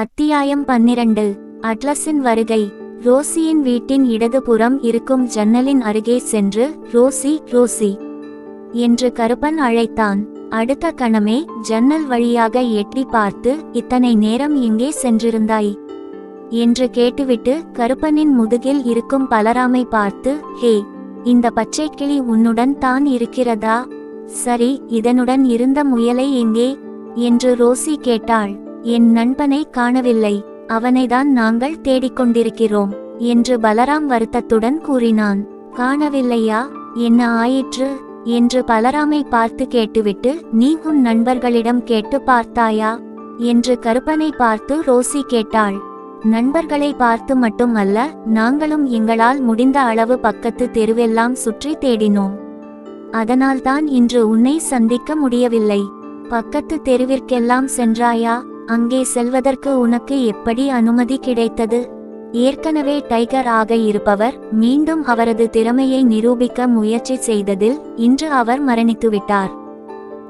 அத்தியாயம் பன்னிரண்டு. அட்லஸின் வருகை. ரோசியின் வீட்டின் இடதுபுறம் இருக்கும் ஜன்னலின் அருகே சென்று ரோசி ரோசி என்று கருப்பன் அழைத்தான். அடுத்த கணமே ஜன்னல் வழியாக எட்டி பார்த்து இத்தனை நேரம் எங்கே சென்றிருந்தாய் என்று கேட்டுவிட்டு கருப்பனின் முதுகில் இருக்கும் பலராமை பார்த்து ஹே இந்த பச்சைக்கிளி உன்னுடன் தான் இருக்கிறதா? சரி இதனுடன் இருந்த முயலை எங்கே என்று ரோசி கேட்டாள். என் நண்பனை காணவில்லை அவனைதான் நாங்கள் தேடிக்கொண்டிருக்கிறோம் என்று பலராம் வருத்தத்துடன் கூறினான். காணவில்லையா என்ன ஆயிற்று என்று பலராமை பார்த்து கேட்டுவிட்டு நீ உன் நண்பர்களிடம் கேட்டு பார்த்தாயா என்று கருப்பனை பார்த்து ரோசி கேட்டாள். நண்பர்களை பார்த்து மட்டுமல்ல நாங்களும் எங்களால் முடிந்த அளவு பக்கத்து தெருவெல்லாம் சுற்றி தேடினோம். அதனால்தான் இன்று உன்னை சந்திக்க முடியவில்லை. பக்கத்து தெருவிற்கெல்லாம் சென்றாயா அங்கே செல்வதற்கு உனக்கு எப்படி அனுமதி கிடைத்தது? ஏற்கனவே டைகர் ஆக இருப்பவர் மீண்டும் அவரது திறமையை நிரூபிக்க முயற்சி செய்ததில் இன்று அவர் மரணித்துவிட்டார்.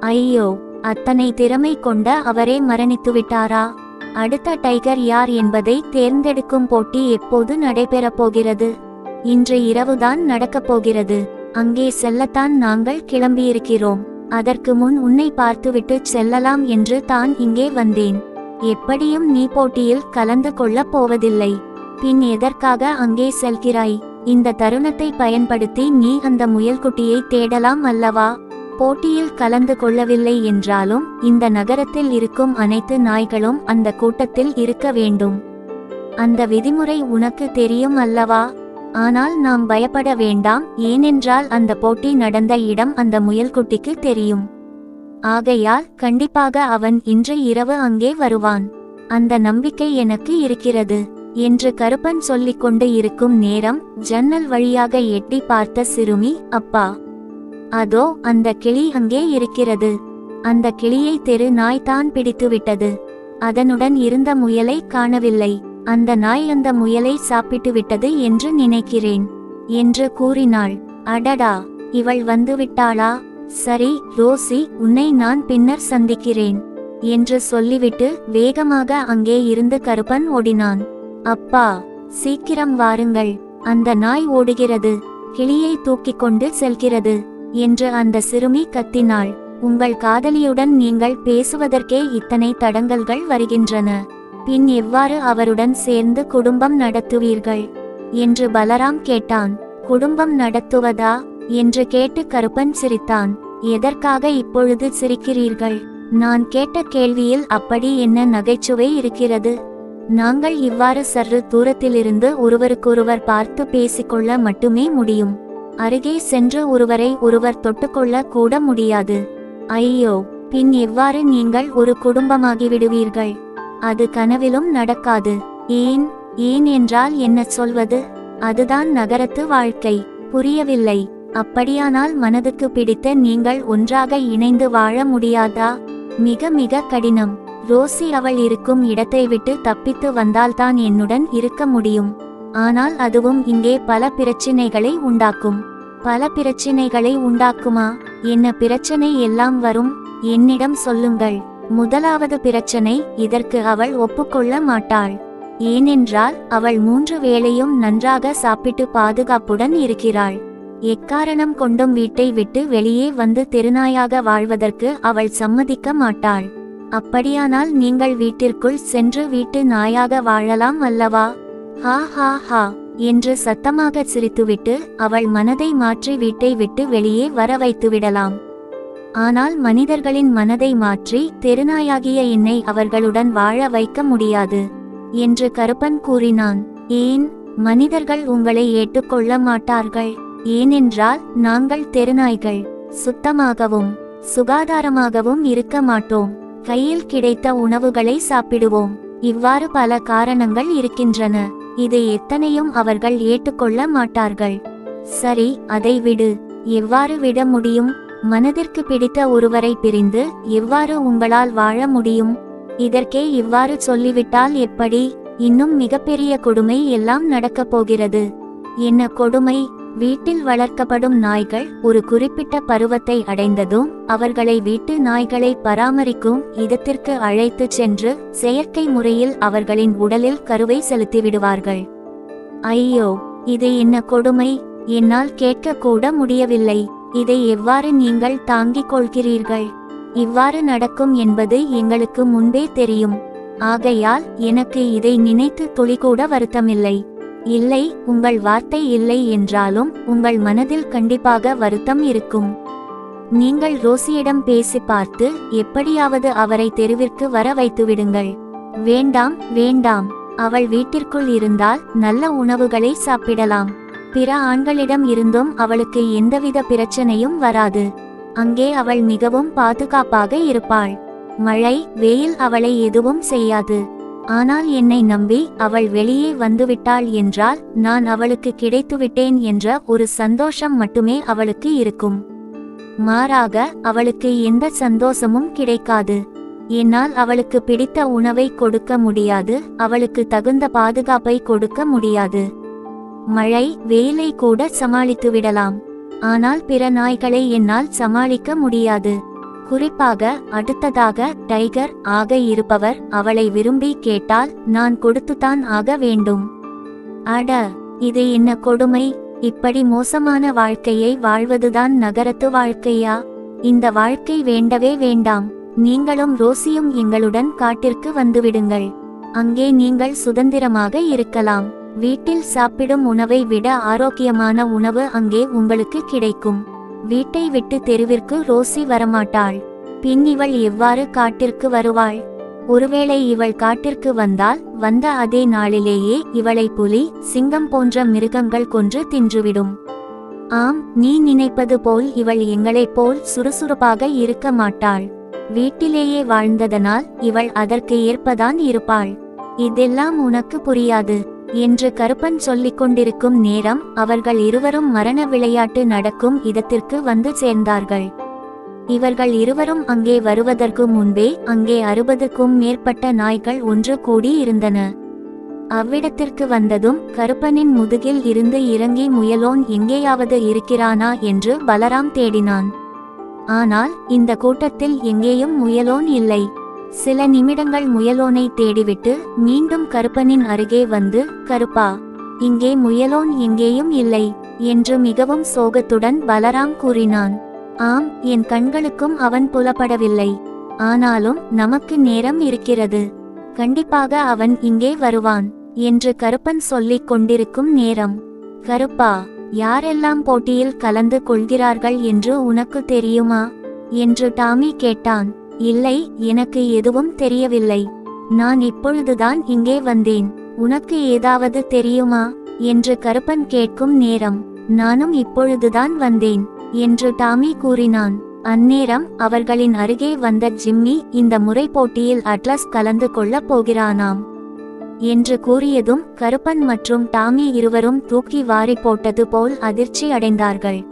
ஐயோ அத்தனை திறமை கொண்ட அவரே மரணித்துவிட்டாரா? அடுத்த டைகர் யார் என்பதை தேர்ந்தெடுக்கும் போட்டி எப்போது நடைபெறப் போகிறது? இன்று இரவுதான் நடக்கப் போகிறது. அங்கே செல்லத்தான் நாங்கள் கிளம்பியிருக்கிறோம். அதற்கு முன் உன்னை பார்த்துவிட்டு செல்லலாம் என்று தான் இங்கே வந்தேன். எப்படியும் நீ போட்டியில் கலந்து கொள்ளப் போவதில்லை. பின் எதற்காக அங்கே செல்கிறாய்? இந்த தருணத்தை பயன்படுத்தி நீ அந்த முயல்குட்டியை தேடலாம் அல்லவா? போட்டியில் கலந்து கொள்ளவில்லை என்றாலும் இந்த நகரத்தில் இருக்கும் அனைத்து நாய்களும் அந்த கூட்டத்தில் இருக்க வேண்டும். அந்த விதிமுறை உனக்கு தெரியும் அல்லவா? ஆனால் நாம் பயப்பட வேண்டாம் ஏனென்றால் அந்த போட்டி நடந்த இடம் அந்த முயல்குட்டிக்கு தெரியும். ஆகையால் கண்டிப்பாக அவன் இன்று இரவு அங்கே வருவான். அந்த நம்பிக்கை எனக்கு இருக்கிறது என்று கருப்பன் சொல்லிக் கொண்டு இருக்கும் நேரம் ஜன்னல் வழியாக எட்டி பார்த்த சிறுமி அப்பா. அதோ அந்த கிளி அங்கே இருக்கிறது. அந்த கிளியை தெரு நாய் தான் பிடித்துவிட்டது அதனுடன் இருந்த முயலை காணவில்லை. அந்த நாய் அந்த முயலை சாப்பிட்டு விட்டது என்று நினைக்கிறேன் என்று கூறினாள். அடடா இவள் வந்துவிட்டாளா சரி ரோசி உன்னை நான் பின்னர் சந்திக்கிறேன் என்று சொல்லிவிட்டு வேகமாக அங்கே இருந்து கருப்பன் ஓடினான். அப்பா சீக்கிரம் வாருங்கள் அந்த நாய் ஓடுகிறது கிளியை தூக்கிக் கொண்டு செல்கிறது என்று அந்த சிறுமி கத்தினாள். உங்கள் காதலியுடன் நீங்கள் பேசுவதற்கே இத்தனை தடங்கல்கள் வருகின்றன பின் எவ்வாறு அவருடன் சேர்ந்து குடும்பம் நடத்துவீர்கள் என்று பலராம் கேட்டான். குடும்பம் நடத்துவதா? என்று கேட்டு கருப்பன் சிரித்தான். எதற்காக இப்பொழுது சிரிக்கிறீர்கள்? நான் கேட்ட கேள்வியில் அப்படி என்ன நகைச்சுவை இருக்கிறது? நாங்கள் இவ்வாறு சற்று தூரத்திலிருந்து ஒருவருக்கொருவர் பார்த்து பேசிக்கொள்ள மட்டுமே முடியும். அருகே சென்று ஒருவரை ஒருவர் தொட்டுக்கொள்ள கூட முடியாது. ஐயோ! பின் எவ்வாறு நீங்கள் ஒரு குடும்பமாகிவிடுவீர்கள்? அது கனவிலும் நடக்காது. ஏன்? ஏன் என்றால் என்ன சொல்வது? அதுதான் நகரத்து வாழ்க்கை. புரியவில்லை. அப்படியானால் மனதுக்கு பிடித்த நீங்கள் ஒன்றாக இணைந்து வாழ முடியாதா? மிக மிக கடினம். ரோசி அவள் இருக்கும் இடத்தை விட்டு தப்பித்து வந்தால்தான் என்னுடன் இருக்க முடியும். ஆனால் அதுவும் இங்கே பல பிரச்சினைகளை உண்டாக்கும். பல பிரச்சினைகளை உண்டாக்குமா? என்ன பிரச்சனை எல்லாம் வரும்? என்னிடம் சொல்லுங்கள். முதலாவது பிரச்சனை இதற்கு அவள் ஒப்புக்கொள்ள மாட்டாள். ஏனென்றால் அவள் மூன்று வேளையும் நன்றாக சாப்பிட்டு பாதுகாப்புடன் இருக்கிறாள். எக்காரணம் கொண்டும் வீட்டை விட்டு வெளியே வந்து தெருநாயாக வாழ்வதற்கு அவள் சம்மதிக்க மாட்டாள். அப்படியானால் நீங்கள் வீட்டிற்குள் சென்று வீட்டு நாயாக வாழலாம் அல்லவா? ஹா ஹா ஹா என்று சத்தமாக சிரித்துவிட்டு அவள் மனதை மாற்றி வீட்டை விட்டு வெளியே வர வைத்துவிடலாம். ஆனால் மனிதர்களின் மனதை மாற்றி தெருநாயாகிய என்னை அவர்களுடன் வாழ வைக்க முடியாது என்று கருப்பன் கூறினான். ஏன்? மனிதர்கள் உங்களை ஏற்றுக்கொள்ள மாட்டார்கள். ஏனென்றால் நாங்கள் தெருநாய்கள். சுத்தமாகவும் சுகாதாரமாகவும் இருக்க மாட்டோம். கையில் கிடைத்த உணவுகளை சாப்பிடுவோம். இவ்வாறு பல காரணங்கள் இருக்கின்றன. இது எத்தனையும் அவர்கள் ஏற்றுக்கொள்ள மாட்டார்கள். சரி அதை விடு. எவ்வாறு விட முடியும்? மனதிற்கு பிடித்த ஒருவரை பிரிந்து எவ்வாறு உங்களால் வாழ முடியும்? இதற்கே இவ்வாறு சொல்லிவிட்டால் எப்படி? இன்னும் மிகப்பெரிய கொடுமை எல்லாம் நடக்கப் போகிறது. என்ன கொடுமை? வீட்டில் வளர்க்கப்படும் நாய்கள் ஒரு குறிப்பிட்ட பருவத்தை அடைந்ததும் அவர்களை வீட்டு நாய்களை பராமரிக்கும் இடத்திற்கு அழைத்துச் சென்று செயற்கை முறையில் அவர்களின் உடலில் கருவை செலுத்திவிடுவார்கள். ஐயோ இது என்ன கொடுமை? என்னால் கேட்க கூட முடியவில்லை. இதை எவ்வாறு நீங்கள் தாங்கிக் கொள்கிறீர்கள்? இவ்வாறு நடக்கும் என்பது எங்களுக்கு முன்பே தெரியும். ஆகையால் எனக்கு இதை நினைத்து துளிகூட வருத்தமில்லை. இல்லை உங்கள் வார்த்தை இல்லை என்றாலும் உங்கள் மனதில் கண்டிப்பாக வருத்தம் இருக்கும். நீங்கள் ரோசியிடம் பேசி பார்த்து எப்படியாவது அவரை தெருவிற்கு வர வைத்துவிடுங்கள். வேண்டாம் வேண்டாம். அவள் வீட்டிற்குள் இருந்தால் நல்ல உணவுகளை சாப்பிடலாம். பிற ஆண்களிடம் இருந்தும் அவளுக்கு எந்தவித பிரச்சனையும் வராது. அங்கே அவள் மிகவும் பாதுகாப்பாக இருப்பாள். மழை வெயில் அவளை எதுவும் செய்யாது. ஆனால் என்னை நம்பி அவள் வெளியே வந்துவிட்டாள் என்றால் நான் அவளுக்கு கிடைத்துவிட்டேன் என்ற ஒரு சந்தோஷம் மட்டுமே அவளுக்கு இருக்கும். மாறாக அவளுக்கு எந்த சந்தோஷமும் கிடைக்காது. என்னால் அவளுக்கு பிடித்த உணவை கொடுக்க முடியாது அவளுக்கு தகுந்த பாதுகாப்பை கொடுக்க முடியாது. மழை வெயிலை கூட சமாளித்து விடலாம் ஆனால் பிற நாய்களை என்னால் சமாளிக்க முடியாது. குறிப்பாக அடுத்ததாக டைகர் ஆக இருப்பவர் அவளை விரும்பி கேட்டால் நான் கொடுத்துதான் ஆக வேண்டும். அட இது என்ன கொடுமை? இப்படி மோசமான வாழ்க்கையை வாழ்வதுதான் நகரத்து வாழ்க்கையா? இந்த வாழ்க்கை வேண்டவே வேண்டாம். நீங்களும் ரோசியும் எங்களுடன் காட்டிற்கு வந்துவிடுங்கள். அங்கே நீங்கள் சுதந்திரமாக இருக்கலாம். வீட்டில் சாப்பிடும் உணவை விட ஆரோக்கியமான உணவு அங்கே உங்களுக்கு கிடைக்கும். வீட்டை விட்டு தெருவிற்கு ரோசி வரமாட்டாள். பின் இவள் எவ்வாறு காட்டிற்கு வருவாள்? ஒருவேளை இவள் காட்டிற்கு வந்தால் வந்த அதே நாளிலேயே இவளை புலி சிங்கம் போன்ற மிருகங்கள் கொன்று தின்றுவிடும். ஆம் நீ நினைப்பது போல் இவள் எங்களைப் போல் சுறுசுறுப்பாக இருக்க மாட்டாள். வீட்டிலேயே வாழ்ந்ததனால் இவள் அதற்கு ஏற்பதான் இருப்பாள். இதெல்லாம் உனக்கு புரியாது. என்று கருப்பன் சொல்லிக் கொண்டிருக்கும் நேரம் அவர்கள் இருவரும் மரண விளையாட்டு நடக்கும் இடத்திற்கு வந்து சேர்ந்தார்கள். இவர்கள் இருவரும் அங்கே வருவதற்கு முன்பே அங்கே அறுபதுக்கும் மேற்பட்ட நாய்கள் ஒன்று கூடி இருந்தன. அவ்விடத்திற்கு வந்ததும் கருப்பனின் முதுகில் இருந்து இறங்கி முயலோன் எங்கேயாவது இருக்கிறானா என்று பலராம் தேடினான். ஆனால் இந்த கூட்டத்தில் எங்கேயும் முயலோன் இல்லை. சில நிமிடங்கள் முயலோனை தேடிவிட்டு மீண்டும் கருப்பனின் அருகே வந்து கருப்பா இங்கே முயலோன் எங்கேயும் இல்லை என்று மிகவும் சோகத்துடன் பலராம் கூறினான். ஆம் என் கண்களுக்கும் அவன் புலப்படவில்லை. ஆனாலும் நமக்கு நேரம் இருக்கிறது. கண்டிப்பாக அவன் இங்கே வருவான் என்று கருப்பன் சொல்லிக் கொண்டிருக்கும் நேரம். கருப்பா யாரெல்லாம் போட்டியில் கலந்து கொள்கிறார்கள் என்று உனக்கு தெரியுமா? என்று டாமி கேட்டான். இல்லை எனக்கு எதுவும் தெரியவில்லை. நான் இப்பொழுதுதான் இங்கே வந்தேன். உனக்கு ஏதாவது தெரியுமா? என்று கருப்பன் கேட்கும் நேரம். நானும் இப்பொழுதுதான் வந்தேன் என்று டாமி கூறினான். அந்நேரம் அவர்களின் அருகே வந்த ஜிம்மி இந்த முறை போட்டியில் அட்லஸ் கலந்து கொள்ளப் போகிறானாம். என்று கூறியதும் கருப்பன் மற்றும் டாமி இருவரும் தூக்கி வாரி போட்டது போல் அதிர்ச்சி அடைந்தார்கள்.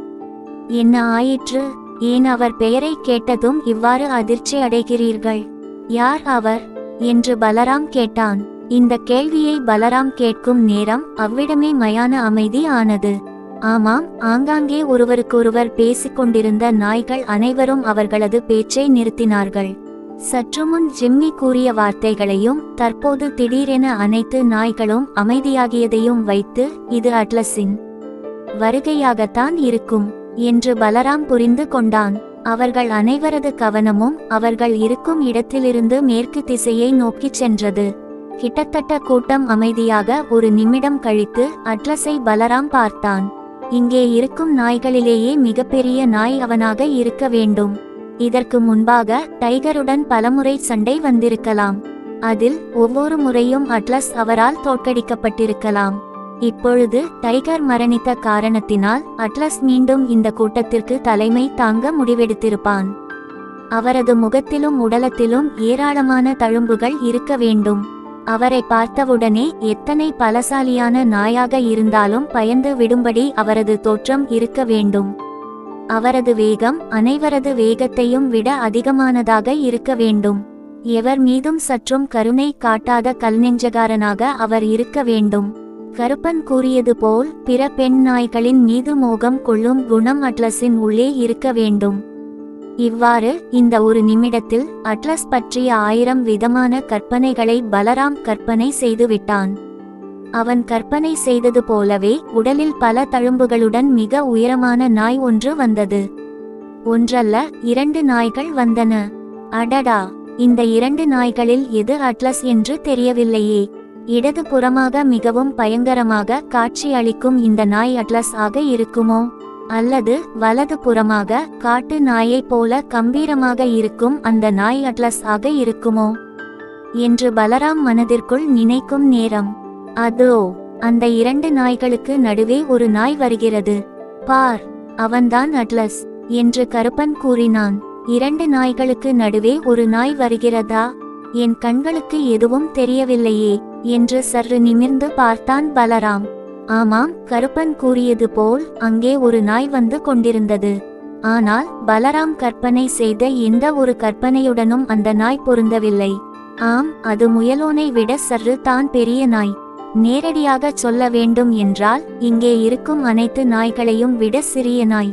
என்ன ஆயிற்று? ஏன் அவர் பெயரை கேட்டதும் இவ்வாறு அதிர்ச்சி அடைகிறீர்கள்? யார் அவர்? என்று பலராம் கேட்டான். இந்த கேள்வியை பலராம் கேட்கும் நேரம் அவ்விடமே மயான அமைதி ஆனது. ஆமாம் ஆங்காங்கே ஒருவருக்கொருவர் பேசிக் கொண்டிருந்த நாய்கள் அனைவரும் அவர்களது பேச்சை நிறுத்தினார்கள். சற்றுமுன் ஜிம்மி கூறிய வார்த்தைகளையும் தற்போது திடீரென அனைத்து நாய்களும் அமைதியாகியதையும் வைத்து இது அட்லஸின் வருகையாகத்தான் இருக்கும். என்று பலராம் புரிந்து கொண்டான். அவர்கள் அனைவரது கவனமும் அவர்கள் இருக்கும் இடத்திலிருந்து மேற்கு திசையை நோக்கிச் சென்றது. கிட்டத்தட்ட கூட்டம் அமைதியாக ஒரு நிமிடம் கழித்து அட்லஸை பலராம் பார்த்தான். இங்கே இருக்கும் நாய்களிலேயே மிகப்பெரிய நாய் அவனாக இருக்க வேண்டும். இதற்கு முன்பாக டைகருடன் பலமுறை சண்டை வந்திருக்கலாம். அதில் ஒவ்வொரு முறையும் அட்லஸ் அவரால் தோற்கடிக்கப்பட்டிருக்கலாம். இப்பொழுது டைகர் மரணித்த காரணத்தினால் அட்லஸ் மீண்டும் இந்த கூட்டத்திற்கு தலைமை தாங்க முடிவெடுத்திருப்பான். அவரது முகத்திலும் உடலத்திலும் ஏராளமான தழும்புகள் இருக்க வேண்டும். அவரை பார்த்தவுடனே எத்தனை பலசாலியான நாயாக இருந்தாலும் பயந்து விடும்படி அவரது தோற்றம் இருக்க வேண்டும். அவரது வேகம் அனைவரது வேகத்தையும் விட அதிகமானதாக இருக்க வேண்டும். எவர் மீதும் சற்றும் கருணை காட்டாத கல்நெஞ்சகாரனாக அவர் இருக்க வேண்டும். கருப்பன் கூறியது போல் பிற பெண் நாய்களின் மீது மோகம் கொள்ளும் குணம் அட்லஸின் உள்ளே இருக்க வேண்டும். இவ்வாறு இந்த ஒரு நிமிடத்தில் அட்லஸ் பற்றிய ஆயிரம் விதமான கற்பனைகளை பலராம் கற்பனை செய்துவிட்டான். அவன் கற்பனை செய்தது போலவே உடலில் பல தழும்புகளுடன் மிக உயரமான நாய் ஒன்று வந்தது. ஒன்றல்ல இரண்டு நாய்கள் வந்தன. அடடா! இந்த இரண்டு நாய்களில் எது அட்லஸ் என்று தெரியவில்லையே. இடது புறமாக மிகவும் பயங்கரமாக காட்சியளிக்கும் இந்த நாய் அட்லஸ் ஆக இருக்குமோ? அல்லது வலது புறமாக காட்டு நாயைப் போல கம்பீரமாக இருக்கும் அந்த நாய் அட்லஸ் ஆக இருக்குமோ? என்று பலராம் மனதிற்குள் நினைக்கும் நேரம். அதோ அந்த இரண்டு நாய்களுக்கு நடுவே ஒரு நாய் வருகிறது. பார் அவன்தான் அட்லஸ் என்று கருப்பன் கூறினான். இரண்டு நாய்களுக்கு நடுவே ஒரு நாய் வருகிறதா? என் கண்களுக்கு எதுவும் தெரியவில்லையே. என்று சற்று நிமிர்ந்து பார்த்தான் பலராம். ஆமாம் கருப்பன் கூறியது போல் அங்கே ஒரு நாய் வந்து கொண்டிருந்தது. ஆனால் பலராம் கற்பனை செய்த எந்த ஒரு கற்பனையுடனும் அந்த நாய் பொருந்தவில்லை. ஆம் அது முயலோனை விட சற்று தான் பெரிய நாய். நேரடியாக சொல்ல வேண்டும் என்றால் இங்கே இருக்கும் அனைத்து நாய்களையும் விட சிறிய நாய்.